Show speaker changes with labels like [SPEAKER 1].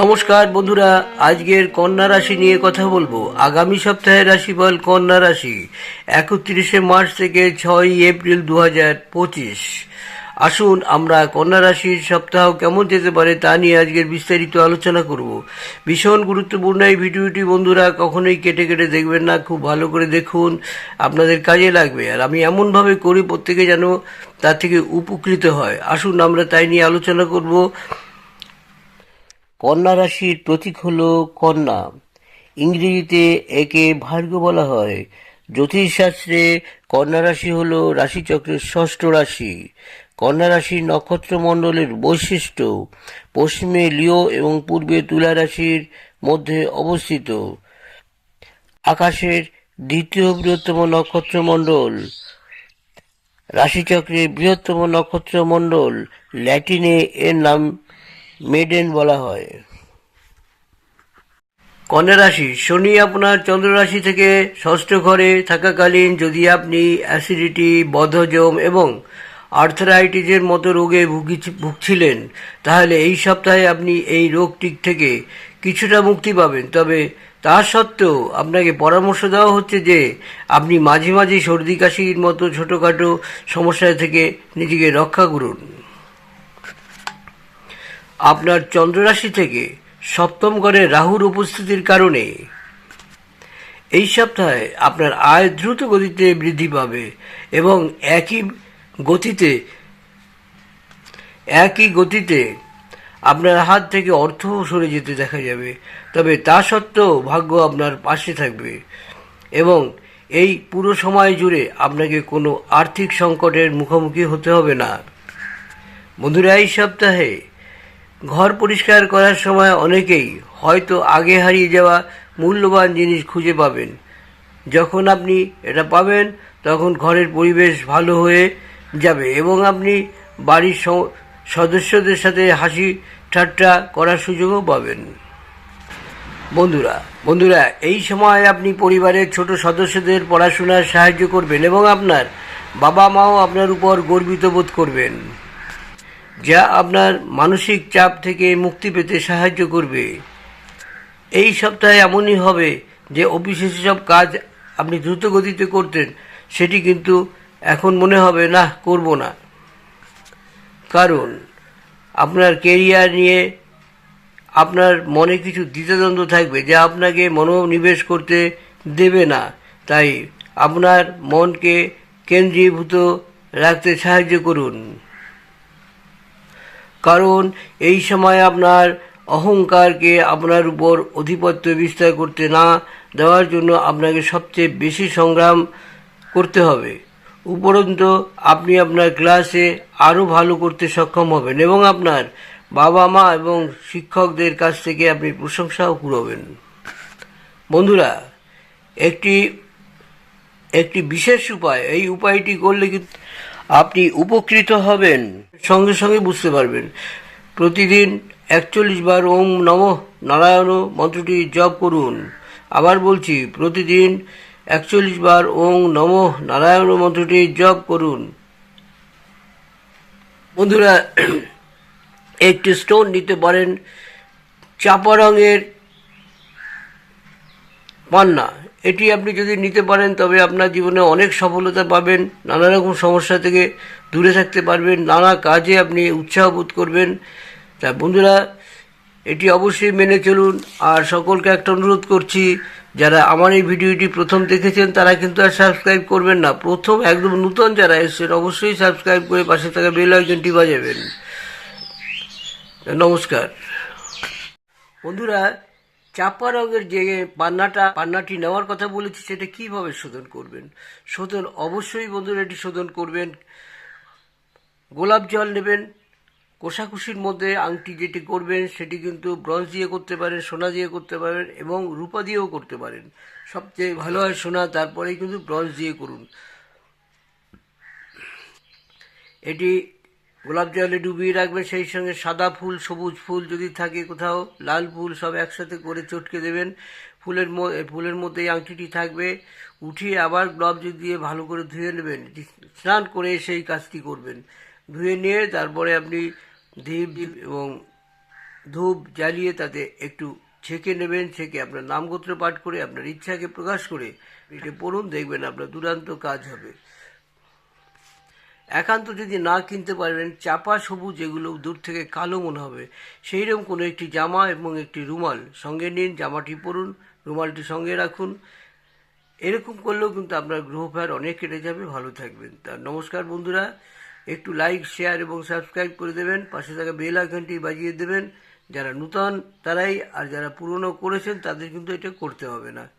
[SPEAKER 1] নমস্কার বন্ধুরা, আজকের কন্যা রাশি নিয়ে কথা বলব। আগামী সপ্তাহের রাশিফল কন্যা রাশি, একত্রিশে মার্চ থেকে ছয় এপ্রিল দু পঁচিশ। আসুন, আমরা কন্যা রাশির সপ্তাহ কেমন যেতে পারে তা নিয়ে আজকের বিস্তারিত আলোচনা করব। ভীষণ গুরুত্বপূর্ণ এই ভিডিওটি বন্ধুরা, কখনোই কেটে কেটে দেখবেন না, খুব ভালো করে দেখুন, আপনাদের কাজে লাগবে। আর আমি এমনভাবে করি, প্রত্যেকে যেন তার থেকে উপকৃত হয়। আসুন, আমরা তাই নিয়ে আলোচনা করব। কন্যা রাশির প্রতীক হল কন্যা। ইংরেজিতে একে ভার্গ বলা হয়। জ্যোতিষশাস্ত্রে কন্যা রাশি হল রাশিচক্রের ষষ্ঠ রাশি। কন্যা রাশির নক্ষত্রমণ্ডলের বৈশিষ্ট্য পশ্চিমে লিও এবং পূর্বে তুলা রাশির মধ্যে অবস্থিত। আকাশের দ্বিতীয় বৃহত্তম নক্ষত্রমণ্ডল। রাশিচক্রের বৃহত্তম নক্ষত্রমণ্ডল ল্যাটিনে এর নাম মেডেন বলা হয়। কন্যা রাশি, শনি আপনার চন্দ্র রাশি থেকে ষষ্ঠ ঘরে থাকাকালীন যদি আপনি অ্যাসিডিটি বদহজম এবং আর্থারাইটিসের মতো রোগে ভুগি- ভুগছিলেন, তাহলে এই সপ্তাহে আপনি এই রোগটি থেকে কিছুটা মুক্তি পাবেন। তবে তা সত্ত্বেও আপনাকে পরামর্শ দেওয়া হচ্ছে যে আপনি মাঝে মাঝে সর্দি কাশির মতো ছোটোখাটো সমস্যা থেকে নিজেকে রক্ষা করুন। আপনার চন্দ্ররাশি থেকে সপ্তম ঘরে রাহুর উপস্থিতির কারণে। এই সপ্তাহে আপনার আয় দ্রুত গতিতে বৃদ্ধি পাবে এবং একই গতিতে একই গতিতে আপনার হাত থেকে অর্থ সরে যেতে দেখা যাবে। তবে তা সত্ত্বেও ভাগ্য আপনার পাশে থাকবে এবং এই পুরো সময় জুড়ে আপনাকে কোনো আর্থিক সংকটের মুখোমুখি হতে হবে না। বন্ধুরা, এই সপ্তাহে ঘর পরিষ্কার করার সময় অনেকেই হয়তো আগে হারিয়ে যাওয়া মূল্যবান জিনিস খুঁজে পাবেন। যখন আপনি এটা পাবেন, তখন ঘরের পরিবেশ ভালো হয়ে যাবে এবং আপনি বাড়ির সদস্যদের সাথে হাসি ঠাট্টা করার সুযোগও পাবেন। বন্ধুরা বন্ধুরা, এই সময় আপনি পরিবারের ছোট সদস্যদের পড়াশোনার সাহায্য করবেন এবং আপনার বাবা মাও আপনার উপর গর্বিত বোধ করবেন। যা আপনার মানসিক চাপ থেকে মুক্তি পেতে সাহায্য করবে। এই সপ্তাহে এমনই হবে যে অফিসে সব কাজ আপনি দ্রুত গতিতে করতেন, সেটি কিন্তু এখন মনে হবে না করব না। কারণ, আপনার কেরিয়ার নিয়ে আপনার মনে কিছু দ্বিতাদ্বন্দ্ব থাকবে যা আপনাকে মনোনিবেশ করতে দেবে না। তাই আপনার মনকে কেন্দ্রীভূত রাখতে সাহায্য করুন। কারণ এই সময় আপনার অহংকারকে আপনার উপর আধিপত্য বিস্তার করতে না দেওয়ার জন্য আপনাকে সবচেয়ে বেশি সংগ্রাম করতে হবে। উপরন্তু, আপনি আপনার ক্লাসে আরও ভালো করতে সক্ষম হবেন এবং আপনার বাবা মা এবং শিক্ষকদের কাছ থেকে আপনি প্রশংসাও কুড়াবেন। বন্ধুরা, একটি একটি বিশেষ উপায়, এই উপায়টি করলে কিন্তু আপনি উপকৃত হবেন। সঙ্গে সঙ্গে বুঝতে পারবেন। প্রতিদিন একচল্লিশ বার ওম নম নারায়ণ মন্ত্রটি জপ করুন। আবার বলছি, প্রতিদিন একচল্লিশ বার ওম নম নারায়ণ মন্ত্রটি জপ করুন। বন্ধুরা, একটি স্টোন নিতে পারেন চাপা রঙের পান্না। এটি আপনি যদি নিতে পারেন, তবে আপনার জীবনে অনেক সফলতা পাবেন, নানা রকম সমস্যা থেকে দূরে থাকতে পারবেন, নানা কাজে আপনি উৎসাহ বোধ করবেন। তা বন্ধুরা, এটি অবশ্যই মেনে চলুন। আর সকলকে একটা অনুরোধ করছি, যারা আমার এই ভিডিওটি প্রথম দেখেছেন, তারা কিন্তু আর সাবস্ক্রাইব করবেন না। প্রথম একদম নূতন যারা এসেছেন, অবশ্যই সাবস্ক্রাইব করে পাশে থাকা বেল আইকনটি বাজাবেন। নমস্কার। বন্ধুরা চাপা রঙের যে পান্নাটা, পান্নাটি নেওয়ার কথা বলেছি, সেটা কীভাবে শোধন করবেন? শোধন অবশ্যই বন্ধুরা এটি শোধন করবেন। গোলাপ জল নেবেন। কোষাকুষির মধ্যে আংটি যেটি করবেন, সেটি কিন্তু ব্রঞ্জ দিয়ে করতে পারেন, সোনা দিয়ে করতে পারেন এবং রূপা দিয়েও করতে পারেন। সবচেয়ে ভালো হয় সোনা, তারপরেই কিন্তু ব্রঞ্জ দিয়ে করুন। এটি গোলাপ জলে ডুবিয়ে রাখবেন, সেই সঙ্গে সাদা ফুল, সবুজ ফুল যদি থাকে কোথাও, লাল ফুল সব একসাথে করে চটকে দেবেন। ফুলের ফুলের মধ্যে আংটিটি থাকবে। উঠিয়ে আবার গ্লাভস দিয়ে ভালো করে ধুয়ে নেবেন। স্নান করে সেই কাজটি করবেন। ধুয়ে নিয়ে তারপরে আপনি ধীপ এবং ধূপ জ্বালিয়ে তাতে একটু ছেঁকে নেবেন, ছেঁকে আপনার নামগোত্র পাঠ করে আপনার ইচ্ছাকে প্রকাশ করে এটা পড়ুন, দেখবেন আপনার দুরান্ত কাজ হবে। একান্ত যদি না কিনতে পারবেন, চাপা সবুজ যেগুলো দূর থেকে কালো মনে হবে সেই রকম কোনো একটি জামা এবং একটি রুমাল। সঙ্গে নিন, জামাটি পরুন, রুমালটি সঙ্গে রাখুন। এরকম করলেও কিন্তু আপনার গ্রহফেয়ার অনেক কেটে যাবে। ভালো থাকবেন। তা নমস্কার বন্ধুরা। একটু লাইক শেয়ার এবং সাবস্ক্রাইব করে দেবেন। পাশে থাকা বেল আইকনটি বাজিয়ে দেবেন। যারা নূতন, তারাই, আর যারা পুরনো করেছেন, তাদের কিন্তু এটা করতে হবে না।